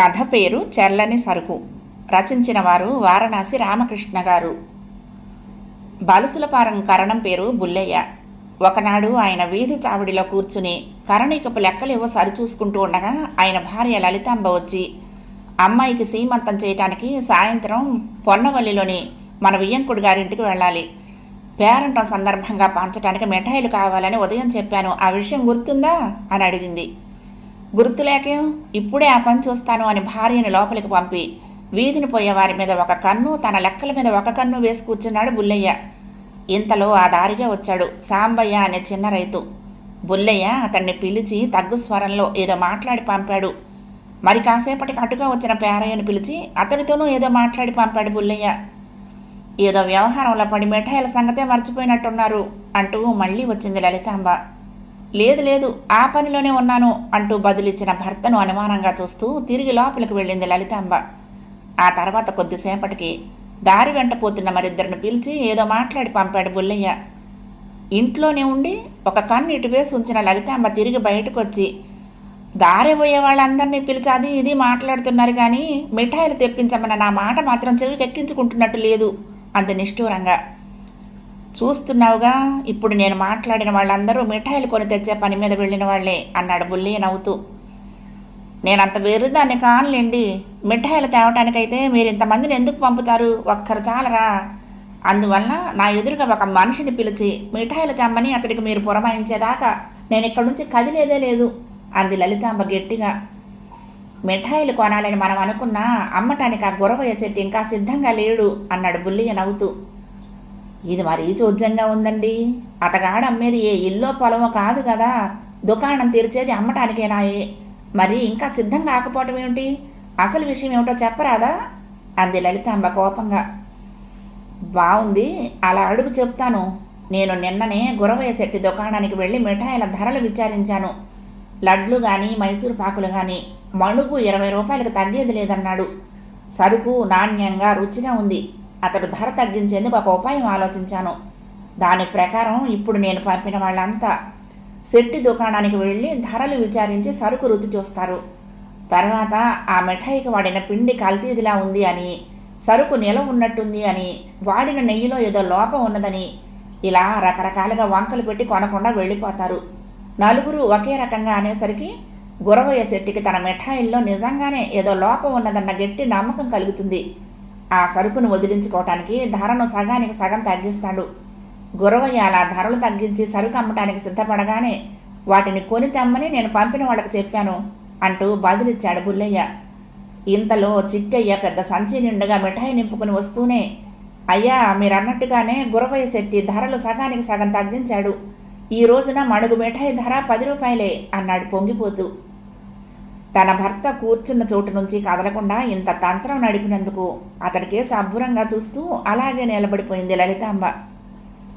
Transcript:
కథ పేరు చెల్లని సరుకు. రచించిన వారు వారణాసి రామకృష్ణ గారు. బలుసులపారం కరణం పేరు బుల్లయ్య. ఒకనాడు ఆయన వీధి చావడిలో కూర్చుని కరణికపు లెక్కలేవో సరిచూసుకుంటూ ఉండగా ఆయన భార్య లలితాంబ వచ్చి అమ్మాయికి సీమంతం చేయటానికి సాయంత్రం పొన్నవల్లిలోని మన వియ్యంకుడి గారింటికి వెళ్ళాలి. పేరంటం సందర్భంగా పంచడానికి మిఠాయిలు కావాలని ఉదయం చెప్పాను. ఆ విషయం గుర్తుందా? అని అడిగింది. గుర్తులేకేం? ఇప్పుడే ఆ పని చూస్తాను అని భార్యని లోపలికి పంపి వీధిని పోయే వారి మీద ఒక కన్ను తన లెక్కల మీద ఒక కన్ను వేసి కూర్చున్నాడు బుల్లయ్య. ఇంతలో ఆ దారిగా వచ్చాడు సాంబయ్య అనే చిన్న రైతు. బుల్లయ్య అతన్ని పిలిచి తగ్గు స్వరంలో ఏదో మాట్లాడి పంపాడు. మరి కాసేపటికి అటుగా వచ్చిన పేరయ్యను పిలిచి అతడితోనూ ఏదో మాట్లాడి పంపాడు బుల్లయ్య. ఏదో వ్యవహారంలో పడి మిఠాయిల సంగతే మర్చిపోయినట్టున్నారు అంటూ మళ్ళీ వచ్చింది లలితాంబ. లేదు లేదు ఆ పనిలోనే ఉన్నాను అంటూ బదులిచ్చిన భర్తను అనుమానంగా చూస్తూ తిరిగి లోపలికి వెళ్ళింది లలితాంబ. ఆ తర్వాత కొద్దిసేపటికి దారి వెంట పోతున్న మరిద్దరిని పిలిచి ఏదో మాట్లాడి పంపాడు బుల్లయ్య. ఇంట్లోనే ఉండి ఒక కన్ను ఇటు వేసి ఉంచిన లలితాంబ తిరిగి బయటకు వచ్చి దారి పోయే వాళ్ళందరినీ పిలిచి అది ఇది మాట్లాడుతున్నారు కానీ మిఠాయిలు తెప్పించమన్న నా మాట మాత్రం చెవికి ఎక్కించుకుంటున్నట్టు లేదు అంత నిష్ఠూరంగా. చూస్తున్నావుగా? ఇప్పుడు నేను మాట్లాడిన వాళ్ళందరూ మిఠాయిలు కొని తెచ్చే పని మీద వెళ్ళిన వాళ్ళే అన్నాడు బుల్లి నవ్వుతూ. నేనంత వెర్రిదాన్ని కానులేండి. మిఠాయిలు తేవటానికైతే మీరు ఇంతమందిని ఎందుకు పంపుతారు? ఒక్కరు చాలరా? అందువల్ల నా ఎదురుగా ఒక మనిషిని పిలిచి మిఠాయిలు తెమ్మని అతడికి మీరు పురమాయించేదాకా నేను ఇక్కడి నుంచి కదిలేదే లేదు అంది లలితాంబ గట్టిగా. మిఠాయిలు కొనాలని మనం అనుకున్నా అమ్మటానికి ఆ గురవ సెట్టి ఇంకా సిద్ధంగా లేడు అన్నాడు బుల్లియ నవ్వుతూ. ఇది మరీ చోద్యంగా ఉందండి. అతగాడు అమ్మేది ఏ ఇల్లో పొలమో కాదు కదా. దుకాణం తెరిచేది అమ్మటానికేనాయే మరి ఇంకా సిద్ధం కాకపోవటం ఏమిటి? అసలు విషయం ఏమిటో చెప్పరాదా? అంది లలితాంబ కోపంగా. బాగుంది అలా అడుగు చెప్తాను. నేను నిన్ననే గురవయ్య శెట్టి దుకాణానికి వెళ్ళి మిఠాయిల ధరలు విచారించాను. లడ్లు కానీ మైసూరు పాకులు కానీ మణుకు ఇరవై రూపాయలకు తగ్గేది లేదన్నాడు. సరుకు నాణ్యంగా రుచిగా ఉంది. అతడు ధర తగ్గించేందుకు ఒక ఉపాయం ఆలోచించాను. దాని ప్రకారం ఇప్పుడు నేను పంపిన వాళ్ళంతా శెట్టి దుకాణానికి వెళ్ళి ధరలు విచారించి సరుకు రుచి చూస్తారు. తర్వాత ఆ మిఠాయికి వాడిన పిండి కల్తీదిలా ఉంది అని సరుకు నిల ఉన్నట్టుంది అని వాడిన నెయ్యిలో ఏదో లోపం ఉన్నదని ఇలా రకరకాలుగా వంకలు పెట్టి కొనకుండా వెళ్ళిపోతారు. నలుగురు ఒకే రకంగా అనేసరికి గురవయ్య శెట్టికి తన మిఠాయిల్లో నిజంగానే ఏదో లోపం ఉన్నదన్న గట్టి నమ్మకం కలుగుతుంది. ఆ సరుకును వదిలించుకోవటానికి ధరను సగానికి సగం తగ్గిస్తాడు. గురవయ్య అలా ధరలు తగ్గించి సరుకు అమ్మటానికి సిద్ధపడగానే వాటిని కొని తెమ్మని నేను పంపిన వాళ్ళకి చెప్పాను అంటూ బదులిచ్చాడు బుల్లయ్య. ఇంతలో చిట్టయ్య పెద్ద సంచి నిండుగా మిఠాయి నింపుకుని వస్తూనే అయ్యా మీరన్నట్టుగానే గురవయ్య శెట్టి ధరలు సగానికి సగం తగ్గించాడు. ఈ రోజున మడుగు మిఠాయి ధర పది రూపాయలే అన్నాడు పొంగిపోతూ. తన భర్త కూర్చున్న చోటు నుంచి కదలకుండా ఇంత తంత్రం నడిపినందుకు అతడికే సబ్బురంగా చూస్తూ అలాగే నిలబడిపోయింది లలితాంబ.